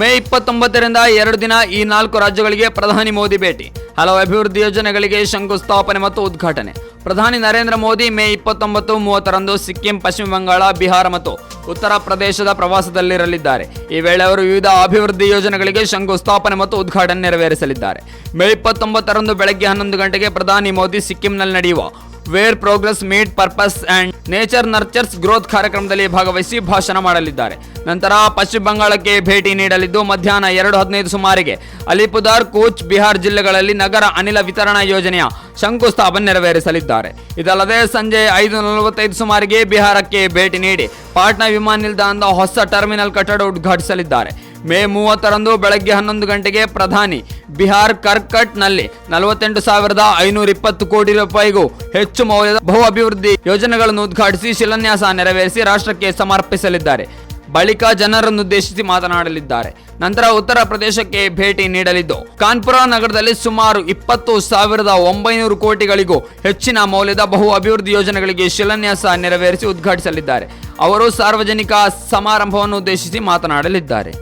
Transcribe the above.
ಮೇ ಇಪ್ಪತ್ತೊಂಬತ್ತರಿಂದ ಎರಡು ದಿನ ಈ ನಾಲ್ಕು ರಾಜ್ಯಗಳಿಗೆ ಪ್ರಧಾನಿ ಮೋದಿ ಭೇಟಿ. ಹಲವು ಅಭಿವೃದ್ಧಿ ಯೋಜನೆಗಳಿಗೆ ಶಂಕುಸ್ಥಾಪನೆ ಮತ್ತು ಉದ್ಘಾಟನೆ. ಪ್ರಧಾನಿ ನರೇಂದ್ರ ಮೋದಿ ಮೇ ಇಪ್ಪತ್ತೊಂಬತ್ತು ಮೂವತ್ತರಂದು ಸಿಕ್ಕಿಂ, ಪಶ್ಚಿಮ ಬಂಗಾಳ, ಬಿಹಾರ ಮತ್ತು ಉತ್ತರ ಪ್ರದೇಶದ ಪ್ರವಾಸದಲ್ಲಿರಲಿದ್ದಾರೆ. ಈ ವೇಳೆ ಅವರು ವಿವಿಧ ಅಭಿವೃದ್ಧಿ ಯೋಜನೆಗಳಿಗೆ ಶಂಕುಸ್ಥಾಪನೆ ಮತ್ತು ಉದ್ಘಾಟನೆ ನೆರವೇರಿಸಲಿದ್ದಾರೆ. ಮೇ ಇಪ್ಪತ್ತೊಂಬತ್ತರಂದು ಬೆಳಗ್ಗೆ ಹನ್ನೊಂದು ಗಂಟೆಗೆ ಪ್ರಧಾನಿ ಮೋದಿ ಸಿಕ್ಕಿಂನಲ್ಲಿ ನಡೆಯುವ where progress meet purpose and nature nurtures growth ಕಾರ್ಯಕ್ರಮದಲ್ಲಿ ಭಾಗವಹಿಸಿ ಭಾಷಣ ಮಾಡಲಿದ್ದಾರೆ. ನಂತರ ಪಶ್ಚಿಮ ಬಂಗಾಳಕ್ಕೆ ಭೇಟಿ ನೀಡಲಿದ್ದು ಮಧ್ಯಾಹ್ನ ಎರಡು ಹದಿನೈದು ಸುಮಾರಿಗೆ ಅಲಿಪುದಾರ್, ಕೂಚ್, ಬಿಹಾರ್ ಜಿಲ್ಲೆಗಳಲ್ಲಿ ನಗರ ಅನಿಲ ವಿತರಣಾ ಯೋಜನೆಯ ಶಂಕುಸ್ಥಾಪನೆ ನೆರವೇರಿಸಲಿದ್ದಾರೆ. ಇದಲ್ಲದೆ ಸಂಜೆ ಐದು ನಲವತ್ತೈದು ಸುಮಾರಿಗೆ ಬಿಹಾರಕ್ಕೆ ಭೇಟಿ ನೀಡಿ ಪಾಟ್ನಾ ವಿಮಾನ ನಿಲ್ದಾಣದ ಹೊಸ ಟರ್ಮಿನಲ್ ಕಟ್ಟಡ ಉದ್ಘಾಟಿಸಲಿದ್ದಾರೆ. ಮೇ ಮೂವತ್ತರಂದು ಬೆಳಗ್ಗೆ ಹನ್ನೊಂದು ಗಂಟೆಗೆ ಪ್ರಧಾನಿ ಬಿಹಾರ್ ಕರ್ಕಟ್ನಲ್ಲಿ ನಲವತ್ತೆಂಟು ಸಾವಿರದ ಐನೂರ ಇಪ್ಪತ್ತು ಕೋಟಿ ರೂಪಾಯಿಗೂ ಹೆಚ್ಚು ಮೌಲ್ಯದ ಬಹು ಅಭಿವೃದ್ಧಿ ಯೋಜನೆಗಳನ್ನು ಉದ್ಘಾಟಿಸಿ ಶಿಲಾನ್ಯಾಸ ನೆರವೇರಿಸಿ ರಾಷ್ಟ್ರಕ್ಕೆ ಸಮರ್ಪಿಸಲಿದ್ದಾರೆ. ಬಳಿಕ ಜನರನ್ನುದ್ದೇಶಿಸಿ ಮಾತನಾಡಲಿದ್ದಾರೆ. ನಂತರ ಉತ್ತರ ಪ್ರದೇಶಕ್ಕೆ ಭೇಟಿ ನೀಡಲಿದ್ದು, ಕಾನ್ಪುರ ನಗರದಲ್ಲಿ ಸುಮಾರು ಇಪ್ಪತ್ತು ಸಾವಿರದ ಒಂಬೈನೂರು ಕೋಟಿಗಳಿಗೂ ಹೆಚ್ಚಿನ ಮೌಲ್ಯದ ಬಹು ಅಭಿವೃದ್ಧಿ ಯೋಜನೆಗಳಿಗೆ ಶಿಲಾನ್ಯಾಸ ನೆರವೇರಿಸಿ ಉದ್ಘಾಟಿಸಲಿದ್ದಾರೆ. ಅವರು ಸಾರ್ವಜನಿಕ ಸಮಾರಂಭವನ್ನು ಉದ್ದೇಶಿಸಿ ಮಾತನಾಡಲಿದ್ದಾರೆ.